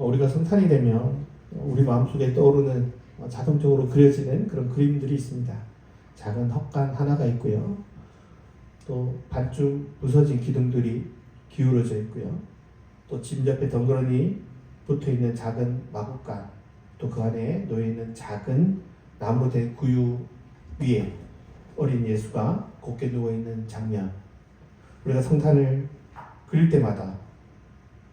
어, 우리가 성탄이 되면 우리 마음속에 떠오르는 어, 자동적으로 그려지는 그런 그림들이 있습니다. 작은 헛간 하나가 있고요. 또 반쯤 부서진 기둥들이 기울어져 있고요. 또 집 옆에 덩그러니 붙어 있는 작은 마구간, 또 그 안에 놓여 있는 작은 나무로 된 구유 위에 어린 예수가 곱게 누워 있는 장면. 우리가 성탄을 그릴 때마다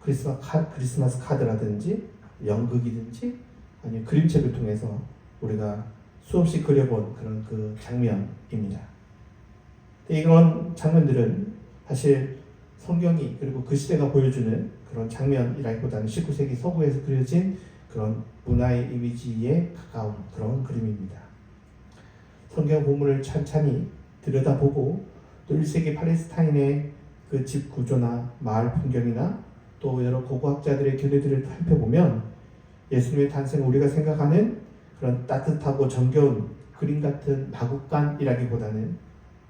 크리스마스, 카드라든지 연극이든지 아니면 그림책을 통해서 우리가 수없이 그려본 그런 그 장면입니다. 이런 장면들은 사실 성경이 그리고 그 시대가 보여주는 그런 장면이라기보다는 19세기 서구에서 그려진 그런 문화의 이미지에 가까운 그런 그림입니다. 성경 본문을 찬찬히 들여다보고 또 1세기 팔레스타인의 그 집 구조나 마을 풍경이나 또 여러 고고학자들의 견해들을 살펴보면 예수님의 탄생은 우리가 생각하는 그런 따뜻하고 정겨운 그림 같은 마국간이라기보다는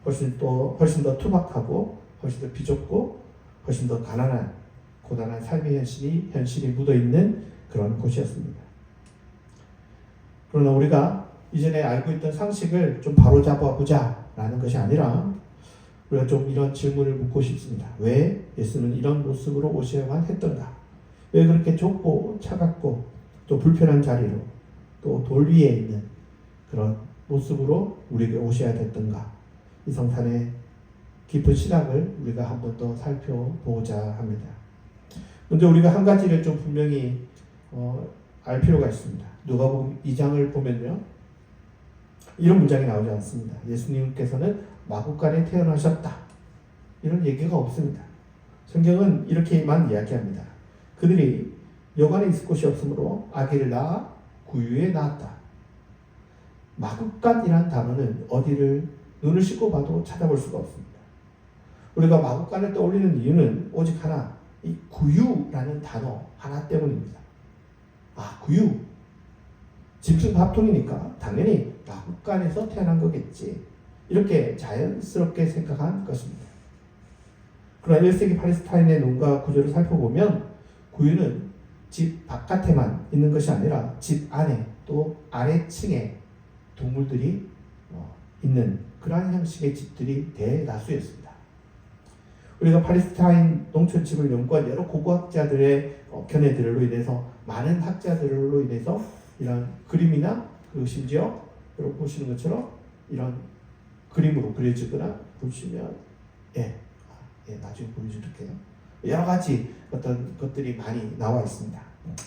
훨씬 또 훨씬 더 투박하고 훨씬 더 비좁고 훨씬 더 가난한 고단한 삶의 현실이 현실이 묻어 있는 그런 곳이었습니다. 그러나 우리가 이전에 알고 있던 상식을 좀 바로잡아 보자라는 것이 아니라 우리가 좀 이런 질문을 묻고 싶습니다. 왜 예수는 이런 모습으로 오셔야만 했던가? 왜 그렇게 좁고 차갑고 또 불편한 자리로 또 돌 위에 있는 그런 모습으로 우리에게 오셔야 됐던가? 이 성탄의 깊은 신학을 우리가 한 번 더 살펴보고자 합니다. 먼저 우리가 한 가지를 좀 분명히 어, 알 필요가 있습니다. 누가복음 2장을 보면요. 이런 문장이 나오지 않습니다. 예수님께서는 마국간에 태어나셨다. 이런 얘기가 없습니다. 성경은 이렇게만 이야기합니다. 그들이 여관에 있을 곳이 없으므로 아기를 낳아 구유에 낳았다. 마국간이란 단어는 어디를 눈을 씻고 봐도 찾아볼 수가 없습니다. 우리가 마국간을 떠올리는 이유는 오직 하나, 이 구유라는 단어 하나 때문입니다. 아, 구유. 집중 밥통이니까 당연히 마국간에서 태어난 거겠지. 이렇게 자연스럽게 생각한 것입니다. 그러나 1세기 팔레스타인의 농가 구조를 살펴보면 구유는 집 바깥에만 있는 것이 아니라 집 안에 또 아래층에 동물들이 어, 있는 그러한 형식의 집들이 대다수였습니다. 우리가 팔레스타인 농촌집을 연구한 여러 고고학자들의 어, 견해들로 인해서 많은 학자들로 인해서 이런 그림이나 그리고 심지어 여러분 보시는 것처럼 이런 그림으로 그려지거나 보시면 예, 아, 예 나중에 보여드릴게요. 여러 가지 어떤 것들이 많이 나와 있습니다.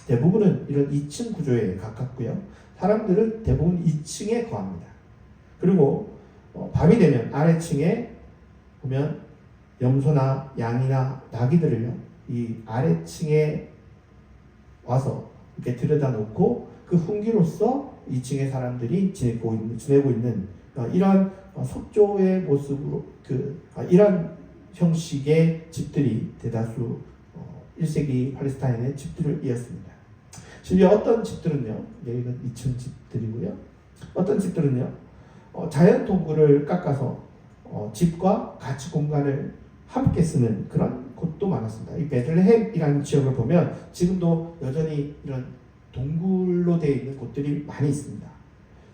대부분은 이런 2층 구조에 가깝고요. 사람들은 대부분 2층에 거합니다. 그리고 어, 밤이 되면 아래층에 보면 염소나 양이나 나귀들을요, 이 아래층에 와서 이렇게 들여다 놓고 그 훈기로서 2층의 사람들이 지내고 있는, 지내고 있는 어, 이런 어, 속조의 모습으로 그 아, 이런 형식의 집들이 대다수 어, 1세기 팔레스타인의 집들을 이었습니다. 심지어 어떤 집들은요, 여기가 2층 집들이고요. 어떤 집들은요, 어, 자연 도구를 깎아서 어, 집과 같이 공간을 함께 쓰는 그런 곳도 많았습니다. 이 베들레헴이라는 지역을 보면 지금도 여전히 이런 동굴로 되어 있는 곳들이 많이 있습니다.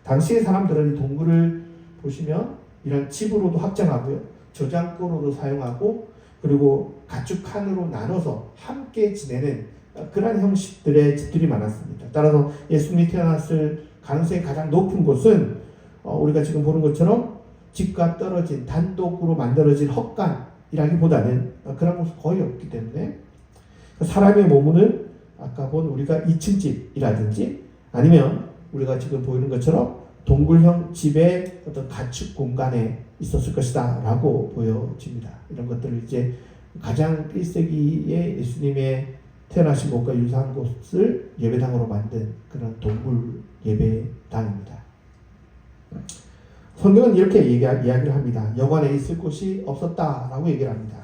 당시의 사람들은 이 동굴을 보시면 이런 집으로도 확장하고요. 저장고로도 사용하고 그리고 가축 칸으로 나눠서 함께 지내는 그런 형식들의 집들이 많았습니다. 따라서 예수님이 태어났을 가능성이 가장 높은 곳은 어, 우리가 지금 보는 것처럼 집과 떨어진 단독으로 만들어진 헛간이라기보다는 그런 곳이 거의 없기 때문에 사람의 몸은 아까 본 우리가 2층 집이라든지 아니면 우리가 지금 보이는 것처럼 동굴형 집의 어떤 가축 공간에 있었을 것이다 라고 보여집니다. 이런 것들을 이제 가장 1세기에 예수님의 태어나신 곳과 유사한 곳을 예배당으로 만든 그런 동굴 예배당입니다. 성경은 이렇게 얘기, 이야기를 합니다. 여관에 있을 곳이 없었다라고 얘기를 합니다.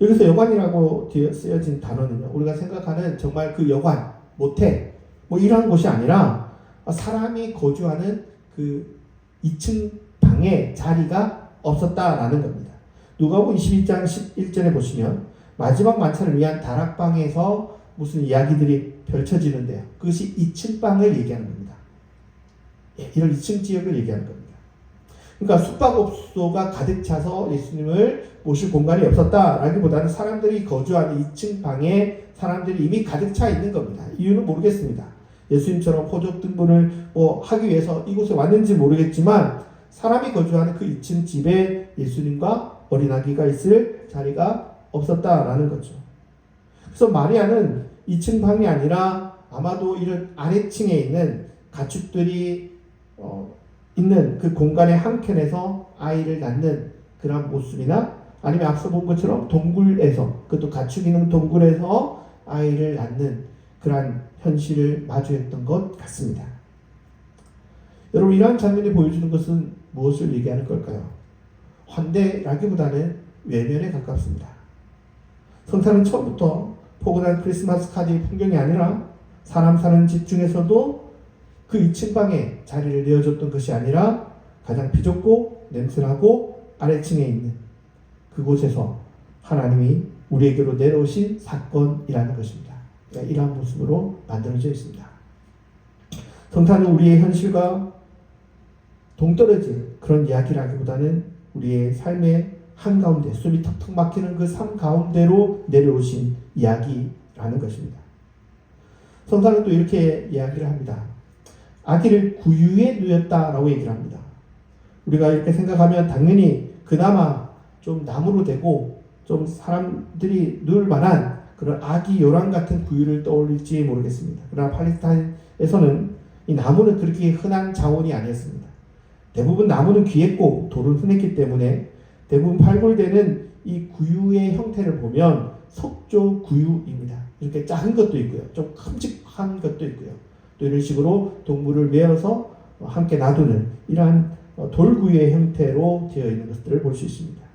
여기서 여관이라고 쓰여진 단어는요, 우리가 생각하는 정말 그 여관, 모텔, 뭐 이런 곳이 아니라 사람이 거주하는 그 2층 방에 자리가 없었다라는 겁니다. 누가복음 22장 11절에 보시면 마지막 만찬을 위한 다락방에서 무슨 이야기들이 펼쳐지는데요. 그것이 2층 방을 얘기하는 겁니다. 예, 이런 2층 지역을 얘기하는 겁니다. 그러니까 숙박업소가 가득 차서 예수님을 모실 공간이 없었다라기보다는 사람들이 거주하는 2층 방에 사람들이 이미 가득 차 있는 겁니다. 이유는 모르겠습니다. 예수님처럼 호적 등본을 뭐 하기 위해서 이곳에 왔는지 모르겠지만 사람이 거주하는 그 2층 집에 예수님과 어린아기가 있을 자리가 없었다라는 거죠. 그래서 마리아는 2층 방이 아니라 아마도 이런 아래층에 있는 가축들이 어, 있는 그 공간의 한 켠에서 아이를 낳는 그런 모습이나 아니면 앞서 본 것처럼 동굴에서 그것도 가축 있는 동굴에서 아이를 낳는 그러한 현실을 마주했던 것 같습니다. 여러분 이러한 장면이 보여주는 것은 무엇을 얘기하는 걸까요? 환대라기보다는 외면에 가깝습니다. 성사는 처음부터 포근한 크리스마스 카드 풍경이 아니라 사람 사는 집 중에서도 그 2층 방에 자리를 내어줬던 것이 아니라 가장 비좁고 냄새나고 아래층에 있는 그곳에서 하나님이 우리에게로 내려오신 사건이라는 것입니다. 그러니까 이러한 모습으로 만들어져 있습니다. 성탄은 우리의 현실과 동떨어진 그런 이야기라기보다는 우리의 삶의 한가운데 숨이 턱턱 막히는 그 삶 가운데로 내려오신 이야기라는 것입니다. 성탄은 또 이렇게 이야기를 합니다. 아기를 구유에 누였다라고 얘기를 합니다. 우리가 이렇게 생각하면 당연히 그나마 좀 나무로 되고 좀 사람들이 누울 만한 그런 아기 요란 같은 구유를 떠올릴지 모르겠습니다. 그러나 팔레스타인에서는 이 나무는 그렇게 흔한 자원이 아니었습니다. 대부분 나무는 귀했고 돌은 흔했기 때문에 대부분 발굴되는 이 구유의 형태를 보면 석조 구유입니다. 이렇게 작은 것도 있고요. 좀 큼직한 것도 있고요. 또 이런 식으로 동물을 메어서 함께 놔두는 이러한 돌구의 형태로 되어 있는 것들을 볼 수 있습니다.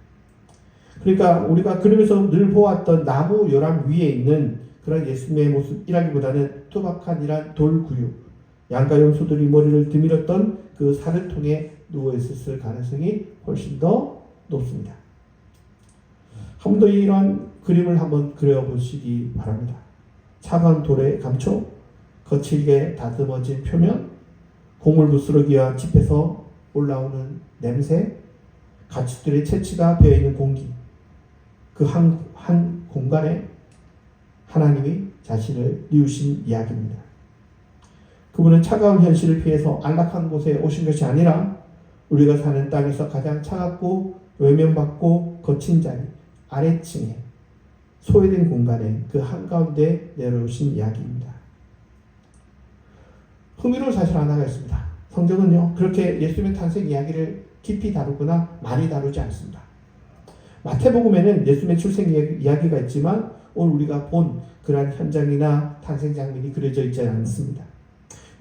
그러니까 우리가 그러면서 늘 보았던 나무 요람 위에 있는 그런 예수님의 모습이라기보다는 투박한 이러한 돌구유, 양가 염소들이 머리를 드밀었던 그 사르통에 누워 있었을 가능성이 훨씬 더 높습니다. 한 번 더 이러한 그림을 한번 그려보시기 바랍니다. 차가운 돌의 감촉, 거칠게 다듬어진 표면, 고물 부스러기와 집에서 올라오는 냄새, 가축들의 채취가 배어있는 공기, 그한 한 공간에 하나님이 자신을 뉘우신 이야기입니다. 그분은 차가운 현실을 피해서 안락한 곳에 오신 것이 아니라 우리가 사는 땅에서 가장 차갑고 외면받고 거친 자리, 아래층에 소외된 공간에 그 한가운데 내려오신 이야기입니다. 흥미로운 사실 하나가 있습니다. 성경은요, 그렇게 예수님의 탄생 이야기를 깊이 다루거나 많이 다루지 않습니다. 마태복음에는 예수님의 출생 이야기가 있지만 오늘 우리가 본 그러한 현장이나 탄생 장면이 그려져 있지 않습니다.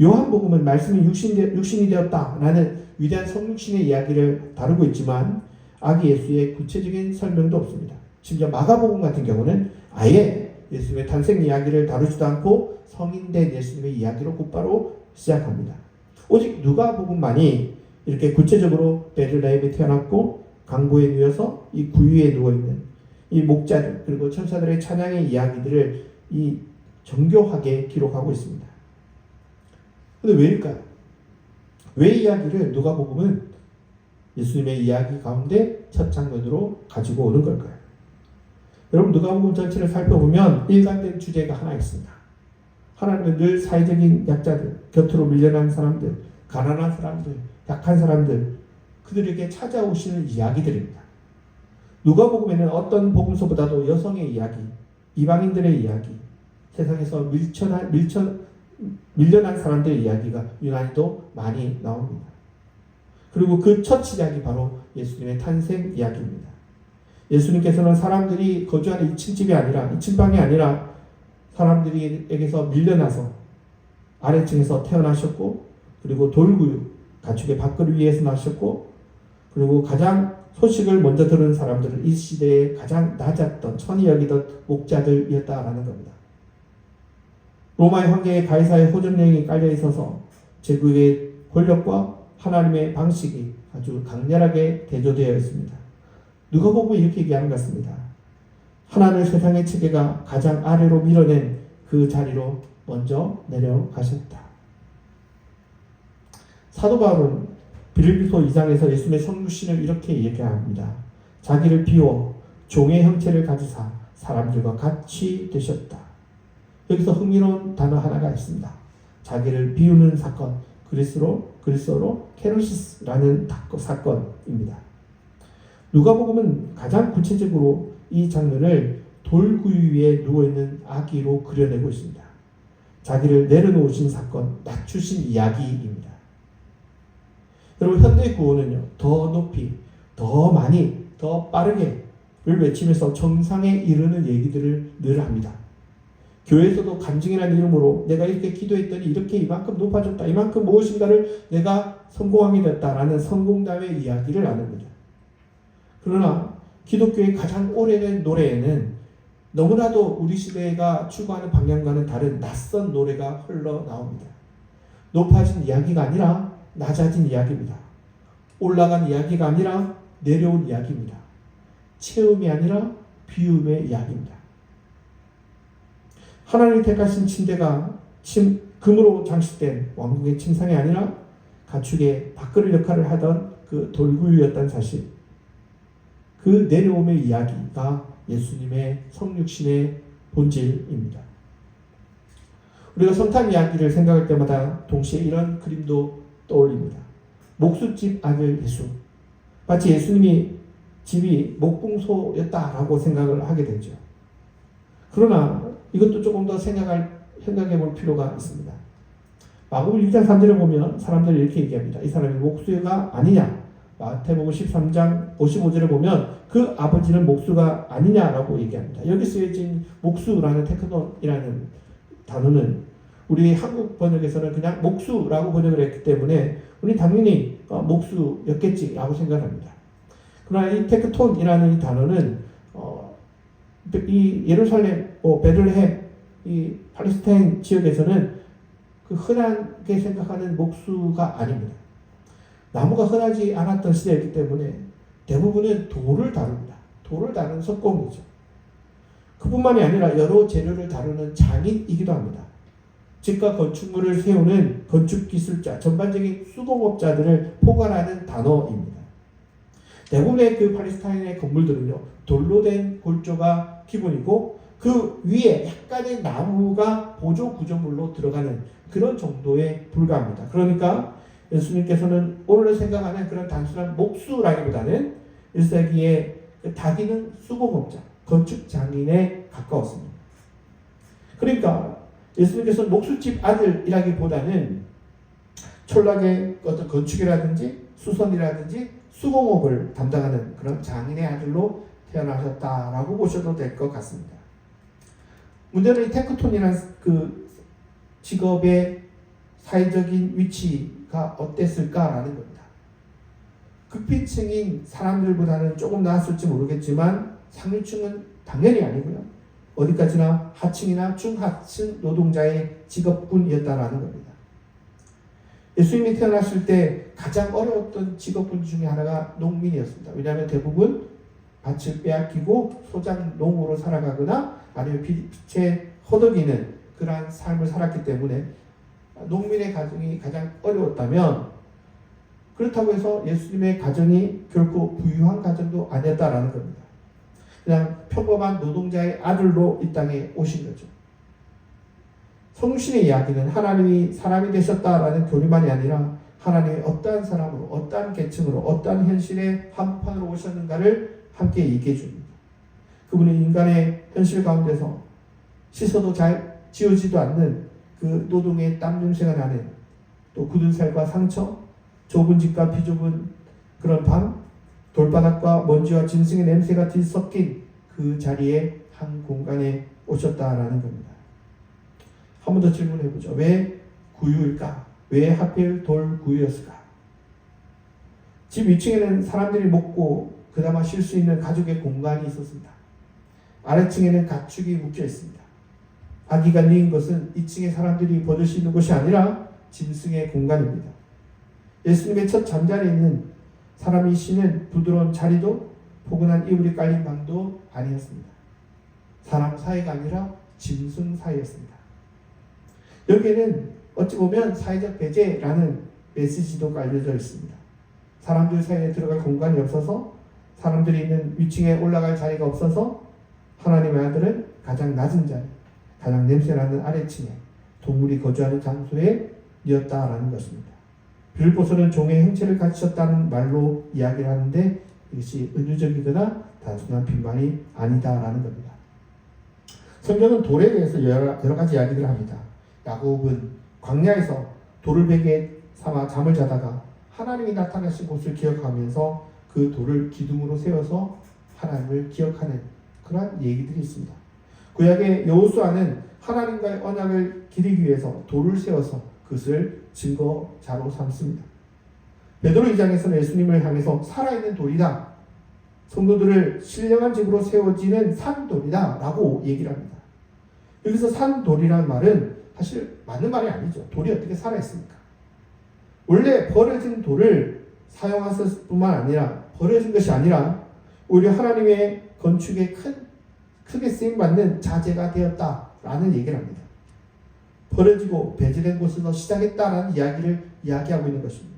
요한복음은 말씀이 육신이, 되었다라는 위대한 성육신의 이야기를 다루고 있지만 아기 예수의 구체적인 설명도 없습니다. 심지어 마가복음 같은 경우는 아예 예수님의 탄생 이야기를 다루지도 않고 성인된 예수님의 이야기로 곧바로 시작합니다. 오직 누가복음만이 이렇게 구체적으로 베들레헴에 태어났고 강보에 누워서 이 구유에 누워 있는 이 목자들 그리고 천사들의 찬양의 이야기들을 이 정교하게 기록하고 있습니다. 근데 왜일까요? 왜 이야기를 누가복음은 예수님의 이야기 가운데 첫 장면으로 가지고 오는 걸까요? 여러분 누가복음 전체를 살펴보면 일관된 주제가 하나 있습니다. 하나님은 늘 사회적인 약자들, 곁으로 밀려난 사람들, 가난한 사람들, 약한 사람들, 그들에게 찾아오시는 이야기들입니다. 누가복음에는 어떤 복음서보다도 여성의 이야기, 이방인들의 이야기, 세상에서 밀쳐난, 밀쳐, 밀려난 사람들의 이야기가 유난히도 많이 나옵니다. 그리고 그 첫 시작이 바로 예수님의 탄생 이야기입니다. 예수님께서는 사람들이 거주하는 2층 집이 아니라 2층 방이 아니라 사람들에게서 밀려나서 아래층에서 태어나셨고 그리고 돌구유 가축의 밥그릇 위에서 나셨고 그리고 가장 소식을 먼저 들은 사람들은 이 시대에 가장 낮았던 천이 여기던 목자들이었다라는 겁니다. 로마의 황제의 가이사의 호전령이 깔려 있어서 제국의 권력과 하나님의 방식이 아주 강렬하게 대조되어 있습니다. 누가 보고 이렇게 얘기하는 것 같습니다. 하나님의 세상의 체계가 가장 아래로 밀어낸 그 자리로 먼저 내려가셨다. 사도 바울은 빌립비서 2장에서 예수님의 성육신을 이렇게 얘기합니다. 자기를 비워 종의 형체를 가지사 사람들과 같이 되셨다. 여기서 흥미로운 단어 하나가 있습니다. 자기를 비우는 사건, 그리스로 그리스어로 케노시스라는 사건입니다. 누가복음은 가장 구체적으로 이 장면을 돌구유 위에 누워 있는 아기로 그려내고 있습니다. 자기를 내려놓으신 사건, 낮추신 이야기입니다. 여러분 현대 구호는요 더 높이, 더 많이, 더 빠르게를 외치면서 정상에 이르는 얘기들을 늘 합니다. 교회에서도 간증이라는 이름으로 내가 이렇게 기도했더니 이렇게 이만큼 높아졌다, 이만큼 무엇인가를 내가 성공하게 됐다라는 성공담의 이야기를 나눕니다. 그러나 기독교의 가장 오래된 노래에는 너무나도 우리 시대가 추구하는 방향과는 다른 낯선 노래가 흘러나옵니다. 높아진 이야기가 아니라 낮아진 이야기입니다. 올라간 이야기가 아니라 내려온 이야기입니다. 체험이 아니라 비움의 이야기입니다. 하나님 택하신 침대가 침, 금으로 장식된 왕국의 침상이 아니라 가축의 밥그릇 역할을 하던 그 돌구유였다는 사실. 그 내려옴의 이야기가 예수님의 성육신의 본질입니다. 우리가 성탄 이야기를 생각할 때마다 동시에 이런 그림도 떠올립니다. 목수집 아들 예수. 마치 예수님이 집이 목궁소였다라고 생각을 하게 되죠. 그러나 이것도 조금 더 생각할, 생각해 볼 필요가 있습니다. 마고음 1장 3절을 보면 사람들이 이렇게 얘기합니다. 이 사람이 목수가 아니냐? 마태복음 13장 55절을 보면 그 아버지는 목수가 아니냐라고 얘기합니다. 여기 쓰여진 목수라는 테크논이라는 단어는 우리 한국 번역에서는 그냥 목수라고 번역을 했기 때문에 우리 당연히 어, 목수였겠지라고 생각합니다. 그러나 이 테크톤이라는 이 단어는 어, 이 예루살렘, 어, 베들레헴, 이 팔레스타인 지역에서는 그 흔하게 생각하는 목수가 아닙니다. 나무가 흔하지 않았던 시대이기 때문에 대부분은 돌을 다룹니다. 돌을 다루는 석공이죠. 그뿐만이 아니라 여러 재료를 다루는 장인이기도 합니다. 집과 건축물을 세우는 건축기술자, 전반적인 수공업자들을 포괄하는 단어입니다. 대부분의 그 팔레스타인의 건물들은요, 돌로 된 골조가 기본이고, 그 위에 약간의 나무가 보조 구조물로 들어가는 그런 정도에 불과합니다. 그러니까 예수님께서는 오늘 생각하는 그런 단순한 목수라기보다는 1세기에 다기는 수공업자, 건축 장인에 가까웠습니다. 그러니까 예수님께서 목수집 아들이라기보다는 촌락의 어떤 건축이라든지 수선이라든지 수공업을 담당하는 그런 장인의 아들로 태어나셨다라고 보셔도 될 것 같습니다. 문제는 이 테크톤이라는 그 직업의 사회적인 위치가 어땠을까라는 겁니다. 극빈층인 사람들보다는 조금 나았을지 모르겠지만 상류층은 당연히 아니고요. 어디까지나 하층이나 중하층 노동자의 직업군이었다라는 겁니다. 예수님이 태어났을 때 가장 어려웠던 직업군 중에 하나가 농민이었습니다. 왜냐하면 대부분 밭을 빼앗기고 소장농으로 살아가거나 아니면 빛에 허덕이는 그러한 삶을 살았기 때문에 농민의 가정이 가장 어려웠다면 그렇다고 해서 예수님의 가정이 결코 부유한 가정도 아니었다라는 겁니다. 그냥 평범한 노동자의 아들로 이 땅에 오신 거죠. 성신의 이야기는 하나님이 사람이 되셨다라는 교리만이 아니라 하나님이 어떠한 사람으로, 어떠한 계층으로, 어떠한 현실의 한판으로 오셨는가를 함께 얘기해 줍니다. 그분은 인간의 현실 가운데서 씻어도 잘 지워지도 않는 그 노동의 땀 냄새가 나는 또 굳은 살과 상처, 좁은 집과 비좁은 그런 방, 돌바닥과 먼지와 짐승의 냄새가 뒤섞인 그 자리에 한 공간에 오셨다라는 겁니다. 한 번 더 질문해 보죠. 왜 구유일까? 왜 하필 돌 구유였을까? 집 위층에는 사람들이 먹고 그나마 쉴 수 있는 가족의 공간이 있었습니다. 아래층에는 가축이 묶여 있습니다. 아기가 뉘인 것은 2층의 사람들이 버릴 수 있는 곳이 아니라 짐승의 공간입니다. 예수님의 첫 잠자리에는 사람이 쉬는 부드러운 자리도 포근한 이불이 깔린 방도 아니었습니다. 사람 사이가 아니라 짐승 사이였습니다. 여기에는 어찌 보면 사회적 배제라는 메시지도 깔려져 있습니다. 사람들 사이에 들어갈 공간이 없어서 사람들이 있는 위층에 올라갈 자리가 없어서 하나님의 아들은 가장 낮은 자리, 가장 냄새나는 아래층에 동물이 거주하는 장소에 이었다라는 것입니다. 빌보서는 종의 형체를 가지셨다는 말로 이야기를 하는데 이것이 은유적이거나 단순한 빈말이 아니다라는 겁니다. 성경은 돌에 대해서 여러, 여러 가지 이야기를 합니다. 야곱은 광야에서 돌을 베개 삼아 잠을 자다가 하나님이 나타나신 곳을 기억하면서 그 돌을 기둥으로 세워서 하나님을 기억하는 그러한 얘기들이 있습니다. 구약의 여호수아는 하나님과의 언약을 기리기 위해서 돌을 세워서 그것을 증거자로 삼습니다. 베드로 2장에서는 예수님을 향해서 살아있는 돌이다. 성도들을 신령한 집으로 세워지는 산돌이다. 라고 얘기를 합니다. 여기서 산돌이라는 말은 사실 맞는 말이 아니죠. 돌이 어떻게 살아있습니까? 원래 버려진 돌을 사용했을 뿐만 아니라 버려진 것이 아니라 오히려 하나님의 건축에 큰, 크게 쓰임받는 자재가 되었다라는 얘기를 합니다. 버려지고 배제된 곳에서 시작했다라는 이야기를 이야기하고 있는 것입니다.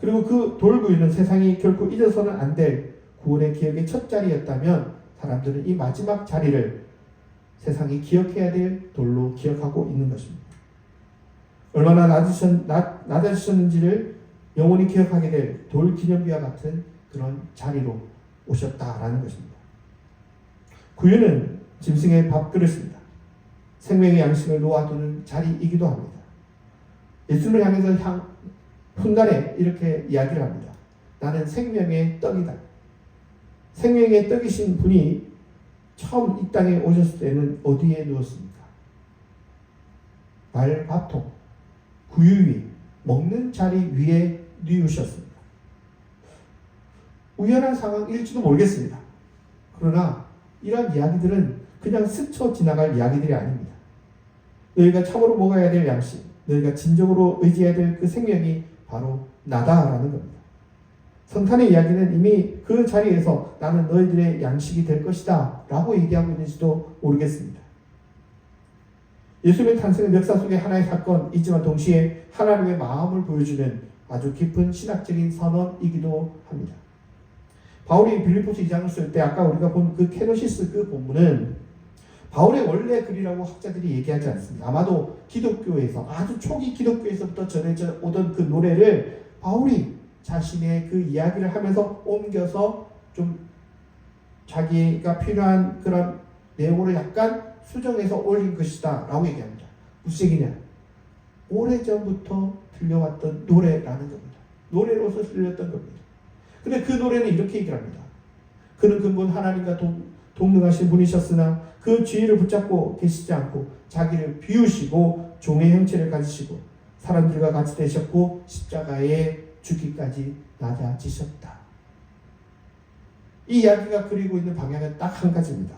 그리고 그 돌구이는 세상이 결코 잊어서는 안 될 구원의 기억의 첫 자리였다면 사람들은 이 마지막 자리를 세상이 기억해야 될 돌로 기억하고 있는 것입니다. 얼마나 낮으셨, 낮, 낮아지셨는지를 영원히 기억하게 될 돌 기념비와 같은 그런 자리로 오셨다라는 것입니다. 구유는 짐승의 밥그릇입니다. 생명의 양식을 놓아두는 자리이기도 합니다. 예수님을 향해서 향, 훗날에 이렇게 이야기를 합니다. 나는 생명의 떡이다. 생명의 떡이신 분이 처음 이 땅에 오셨을 때는 어디에 누웠습니까? 말 밥통, 구유 위, 먹는 자리 위에 누우셨습니다. 우연한 상황일지도 모르겠습니다. 그러나 이러한 이야기들은 그냥 스쳐 지나갈 이야기들이 아닙니다. 너희가 참으로 먹어야 될 양식, 너희가 진정으로 의지해야 될 그 생명이 바로 나다라는 겁니다. 성탄의 이야기는 이미 그 자리에서 나는 너희들의 양식이 될 것이다 라고 얘기하고 있는지도 모르겠습니다. 예수님의 탄생은 역사 속의 하나의 사건이지만 동시에 하나님의 마음을 보여주는 아주 깊은 신학적인 선언이기도 합니다. 바울이 빌리포스 2장을 쓸 때 아까 우리가 본 그 케노시스 그 본문은 바울의 원래 글이라고 학자들이 얘기하지 않습니다. 아마도 기독교에서 아주 초기 기독교에서부터 전해져 오던 그 노래를 바울이 자신의 그 이야기를 하면서 옮겨서 좀 자기가 필요한 그런 내용을 약간 수정해서 올린 것이다 라고 얘기합니다. 무슨 얘기냐? 오래전부터 들려왔던 노래라는 겁니다. 노래로서 들렸던 겁니다. 근데 그 노래는 이렇게 얘기를 합니다. 그는 근본 하나님과 동, 동등하신 분이셨으나 그 지위를 붙잡고 계시지 않고 자기를 비우시고 종의 형체를 가지시고 사람들과 같이 되셨고 십자가에 죽기까지 낮아지셨다. 이 이야기가 그리고 있는 방향은 딱 한 가지입니다.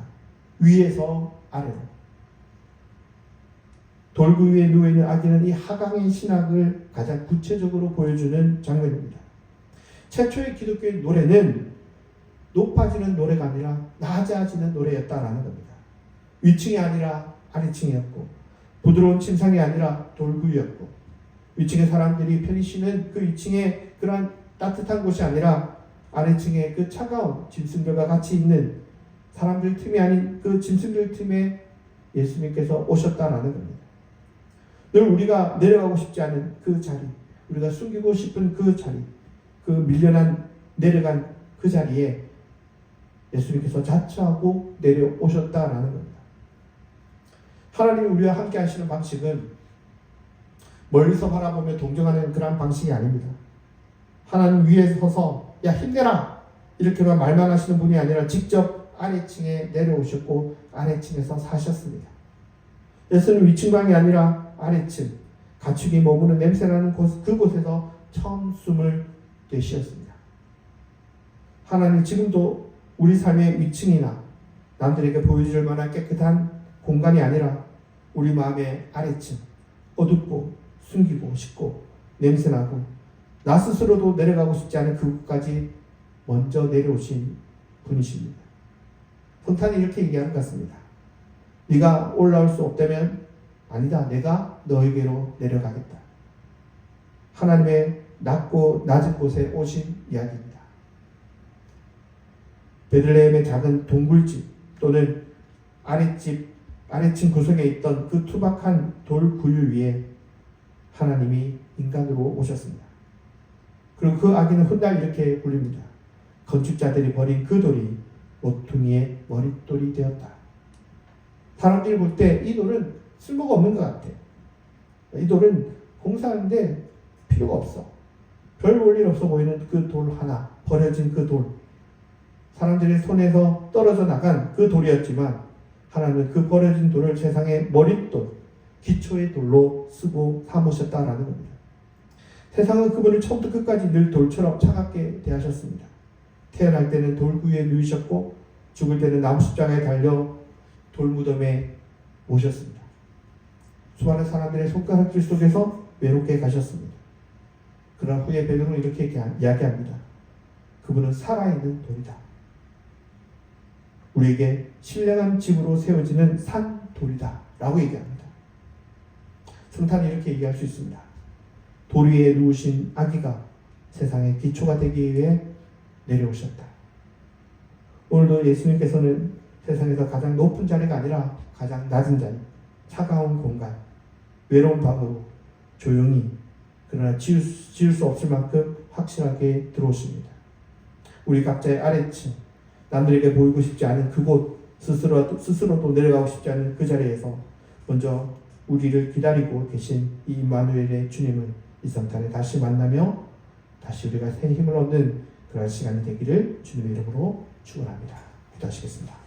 위에서 아래로. 돌구 위에 누워있는 아기는 이 하강의 신학을 가장 구체적으로 보여주는 장면입니다. 최초의 기독교의 노래는 높아지는 노래가 아니라 낮아지는 노래였다라는 겁니다. 위층이 아니라 아래층이었고 부드러운 침상이 아니라 돌구였고 위층의 사람들이 편히 쉬는 그 위층에 그러한 따뜻한 곳이 아니라 아래층에 그 차가운 짐승들과 같이 있는 사람들 틈이 아닌 그 짐승들 틈에 예수님께서 오셨다라는 겁니다. 늘 우리가 내려가고 싶지 않은 그 자리, 우리가 숨기고 싶은 그 자리, 그 밀려난 내려간 그 자리에 예수님께서 자처하고 내려오셨다라는 겁니다. 하나님이 우리와 함께 하시는 방식은 멀리서 바라보며 동정하는 그러한 방식이 아닙니다. 하나님 위에 서서 야 힘내라 이렇게만 말만 하시는 분이 아니라 직접 아래층에 내려오셨고 아래층에서 사셨습니다. 예수는 위층방이 아니라 아래층 가축이 머무는 냄새나는 곳 그곳에서 처음 숨을 내쉬었습니다. 하나님 지금도 우리 삶의 위층이나 남들에게 보여줄 만한 깨끗한 공간이 아니라 우리 마음의 아래층 어둡고 숨기고 싶고 냄새나고 나 스스로도 내려가고 싶지 않은 그곳까지 먼저 내려오신 분이십니다. fon탄이 이렇게 얘기하는 것 같습니다. 네가 올라올 수 없다면 아니다. 내가 너에게로 내려가겠다. 하나님의 낮고 낮은 곳에 오신 이야기입니다. 베들레헴의 작은 동굴집 또는 아랫집 아래층 구석에 있던 그 투박한 돌 구유 위에 하나님이 인간으로 오셨습니다. 그리고 그 아기는 훗날 이렇게 불립니다. 건축자들이 버린 그 돌이 모퉁이의 머릿돌이 되었다. 사람들이 볼 때 이 돌은 쓸모가 없는 것 같아. 이 돌은 공사하는데 필요가 없어. 별 볼 일 없어 보이는 그 돌 하나, 버려진 그 돌. 사람들의 손에서 떨어져 나간 그 돌이었지만 하나님은 그 버려진 돌을 세상의 머릿돌, 기초의 돌로 쓰고 삼으셨다라는 겁니다. 세상은 그분을 처음부터 끝까지 늘 돌처럼 차갑게 대하셨습니다. 태어날 때는 돌구에 누이셨고 죽을 때는 나무 십자가에 달려 돌무덤에 모셨습니다. 수많은 사람들의 손가락질 속에서 외롭게 가셨습니다. 그러나 후에 베드로는 이렇게 이야기합니다. 그분은 살아있는 돌이다. 우리에게 신령한 집으로 세워지는 산 돌이다. 라고 얘기합니다. 성탄이 이렇게 얘기할 수 있습니다. 돌 위에 누우신 아기가 세상의 기초가 되기 위해 내려오셨다. 오늘도 예수님께서는 세상에서 가장 높은 자리가 아니라 가장 낮은 자리, 차가운 공간, 외로운 방으로 조용히 그러나 지울, 수- 지울 수 없을 만큼 확실하게 들어오십니다. 우리 각자의 아래층, 남들에게 보이고 싶지 않은 그곳, 스스로, 스스로도 내려가고 싶지 않은 그 자리에서 먼저 우리를 기다리고 계신 이 임마누엘의 주님을 이 성탄에 다시 만나며 다시 우리가 새 힘을 얻는 그런 시간이 되기를 주님의 이름으로 축원합니다. 기도하시겠습니다.